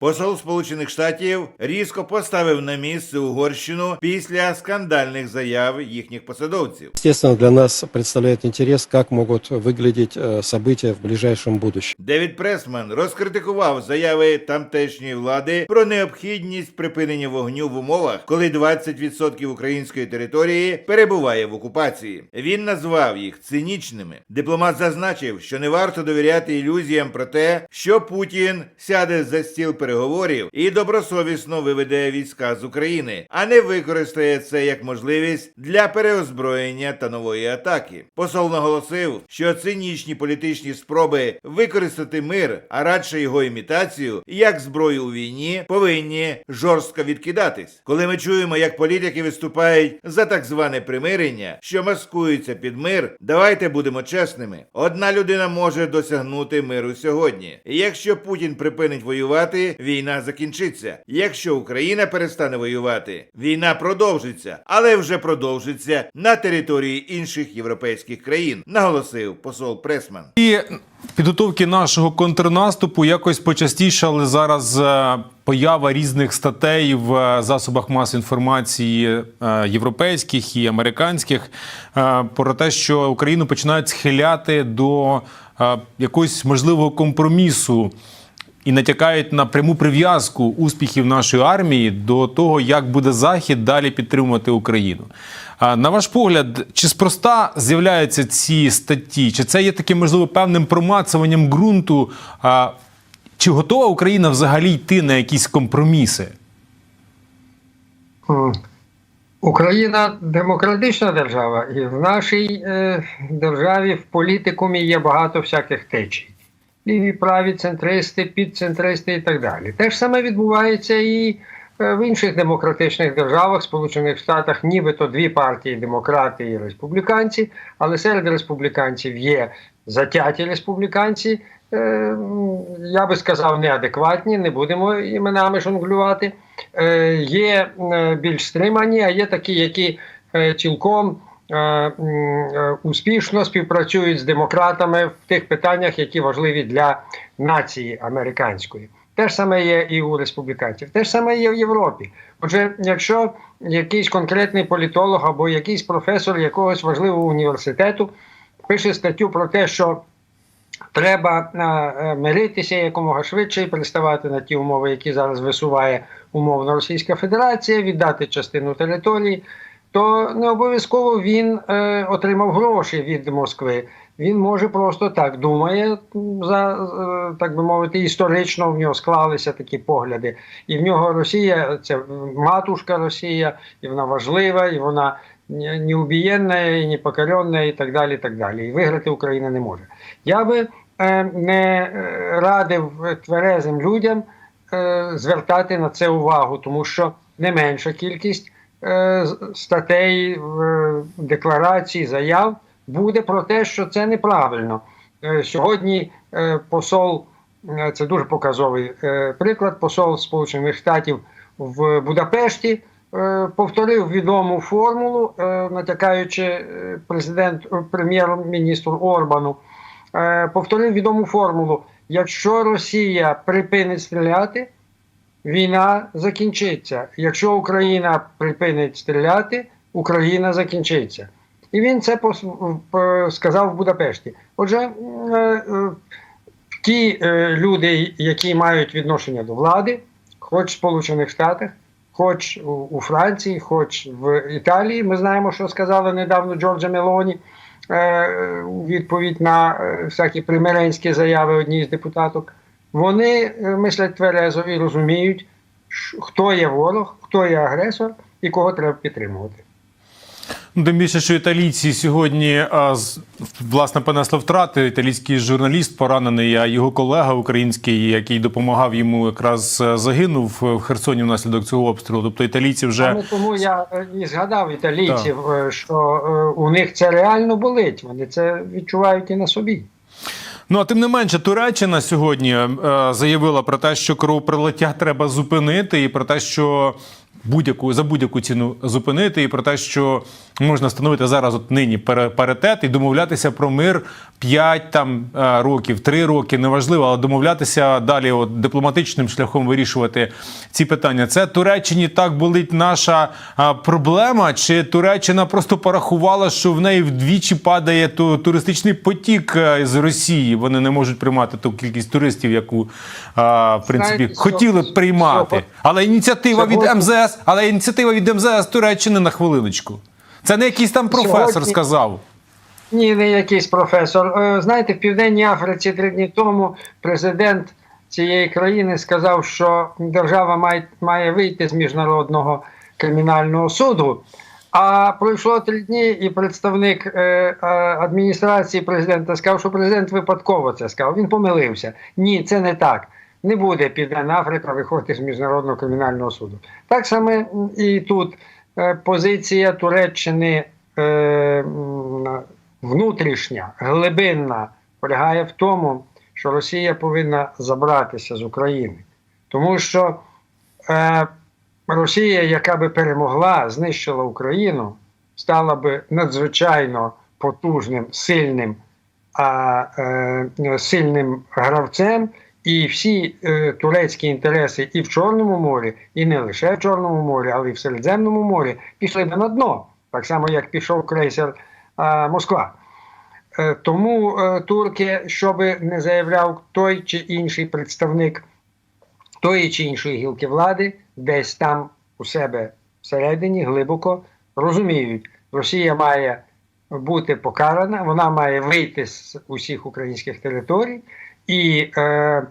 Посол Сполучених Штатів різко поставив на місце Угорщину після скандальних заяв їхніх посадовців. Естественно, для нас представляет интерес, как могут выглядеть э, события в ближайшем будущем. Девід Пресман розкритикував заяви тамтешньої влади про необхідність припинення вогню в умовах, коли 20% української території перебуває в окупації. Він назвав їх цинічними. Дипломат зазначив, що не варто довіряти ілюзіям про те, що Путін сяде за стіл переговорів і добросовісно виведе війська з України, а не використає це як можливість для переозброєння та нової атаки. Посол наголосив, що цинічні політичні спроби використати мир, а радше його імітацію, як зброю у війні, повинні жорстко відкидатись. Коли ми чуємо, як політики виступають за так зване примирення, що маскується під мир, давайте будемо чесними. Одна людина може досягнути миру сьогодні. І якщо Путін припинить воювати, війна закінчиться. Якщо Україна перестане воювати, війна продовжиться, але вже продовжиться на території інших європейських країн, наголосив посол Пресман. І підготовки нашого контрнаступу якось почастішали зараз е, поява різних статей в е, засобах масової інформації е, європейських і американських про те, що Україну починають схиляти до якогось можливого компромісу. І натякають на пряму прив'язку успіхів нашої армії до того, як буде Захід далі підтримувати Україну. На ваш погляд, чи спроста з'являються ці статті? Чи це є таким можливо певним промацуванням ґрунту? Чи готова Україна взагалі йти на якісь компроміси? Україна демократична держава, і в нашій е, державі в політикумі є багато всяких течій. Ліві, праві, центристи, підцентристи і так далі. Те ж саме відбувається і е, в інших демократичних державах, Сполучених Штатах, нібито дві партії демократи і республіканці, але серед республіканців є затяті республіканці, е, я би сказав, неадекватні, не будемо іменами жонглювати. Е, Є більш стримані, а є такі, які цілком успішно співпрацюють з демократами в тих питаннях, які важливі для нації американської. Те ж саме є і у республіканців, те ж саме є в Європі. Отже, якщо якийсь конкретний політолог або якийсь професор якогось важливого університету пише статтю про те, що треба е, миритися якомога швидше і приставати на ті умови, які зараз висуває умовно Російська Федерація, віддати частину території, то не обов'язково він е, отримав гроші від Москви. Він може просто так думає за е, так би мовити, історично в нього склалися такі погляди. І в нього Росія це матушка Росія, і вона важлива, і вона не не убієнна, і не покоренна, і так далі. І так далі. І виграти Україна не може. Я би е, не е, радив тверезим людям е, звертати на це увагу, тому що не менша кількість статей в е, декларації, заяв буде про те, що це неправильно. Е, Сьогодні е, посол, е, це дуже показовий е, приклад, посол Сполучених Штатів в Будапешті е, повторив відому формулу, е, натякаючи е, президент, е, прем'єр-міністру Орбану, е, повторив відому формулу: якщо Росія припинить стріляти, війна закінчиться. Якщо Україна припинить стріляти, Україна закінчиться. І він це сказав в Будапешті. Отже, е, е, ті е, люди, які мають відношення до влади, хоч в Сполучених Штатах, хоч у, Франції, хоч в Італії, ми знаємо, що сказала недавно Джорджа Мелоні у відповідь на всякі примиренські заяви одній з депутаток. Вони е, мислять тверезо і розуміють, хто є ворог, хто є агресор і кого треба підтримувати. Ну, Тим більше, що італійці сьогодні з- власне понесли втрати. Італійський журналіст поранений, а його колега український, який допомагав йому, якраз е, загинув в Херсоні внаслідок цього обстрілу. Тобто італійці вже Саме тому я е, і згадав італійців, е, що е, у них це реально болить. Вони це відчувають і на собі. Ну а тим не менше, Туреччина сьогодні е, заявила про те, що кровопролиття треба зупинити, і про те, що будь-яку за будь-яку ціну зупинити, і про те, що можна встановити зараз от нині паритет і домовлятися про мир 5 там е, років, 3 роки, неважливо, але домовлятися далі, от дипломатичним шляхом вирішувати ці питання. Це Туреччині так болить наша проблема, чи Туреччина просто порахувала, що в неї вдвічі падає ту, туристичний потік е, з Росії. Вони не можуть приймати ту кількість туристів, яку в принципі Знаєте, хотіли б приймати. Але ініціатива від Сьогодні- МЗС, але ініціатива від МЗС Туреччини на хвилиночку. Це не якийсь там професор Сьогодні- сказав. Ні, не якийсь професор. Е, Знаєте, в Південній Африці три дні тому президент цієї країни сказав, що держава має, має вийти з міжнародного кримінального суду. А пройшло три дні, і представник е, е, адміністрації президента сказав, що президент випадково це сказав. Він помилився. Ні, це не так. Не буде Південна Африка виходити з міжнародного кримінального суду. Так само і тут е, позиція Туреччини е, внутрішня, глибинна, полягає в тому, що Росія повинна забратися з України. Тому що е, Росія, яка би перемогла, знищила Україну, стала би надзвичайно потужним, сильним, сильним гравцем, і всі е, турецькі інтереси і в Чорному морі, і не лише в Чорному морі, але й в Середземному морі пішли би на дно, так само як пішов крейсер е, Москва. Е, Тому е, турки, що би не заявляв той чи інший представник тої чи іншої гілки влади, десь там у себе всередині глибоко розуміють, Росія має бути покарана, вона має вийти з усіх українських територій, і е,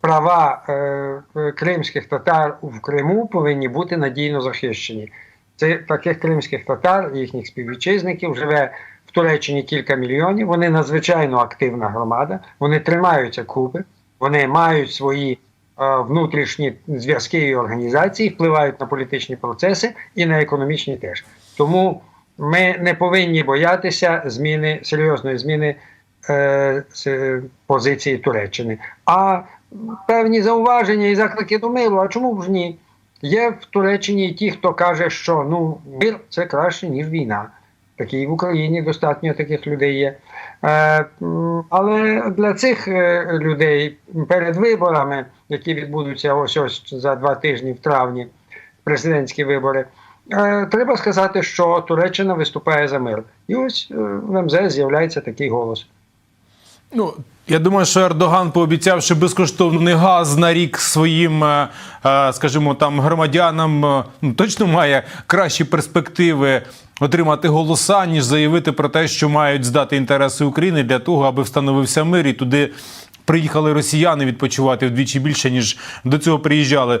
права е, кримських татар в Криму повинні бути надійно захищені. Це таких кримських татар, їхніх співвітчизників живе в Туреччині кілька мільйонів. Вони надзвичайно активна громада, вони тримаються купи, вони мають свої е, внутрішні зв'язки і організації, впливають на політичні процеси і на економічні теж. Тому ми не повинні боятися зміни серйозної зміни позиції Туреччини. А певні зауваження і заклики до миру, а чому ж ні? Є в Туреччині ті, хто каже, що ну мир це краще, ніж війна. Такі в Україні достатньо таких людей є. Е, але для цих е, людей перед виборами, які відбудуться ось ось за два тижні в травні, президентські вибори, е, треба сказати, що Туреччина виступає за мир. І ось е, в МЗС з'являється такий голос. Ну, я думаю, що Ердоган, пообіцявши безкоштовний газ на рік своїм, е, е, скажімо, там громадянам, е, ну, точно має кращі перспективи отримати голоса, ніж заявити про те, що мають здати інтереси України для того, аби встановився мир і туди. Приїхали росіяни відпочивати вдвічі більше, ніж до цього приїжджали.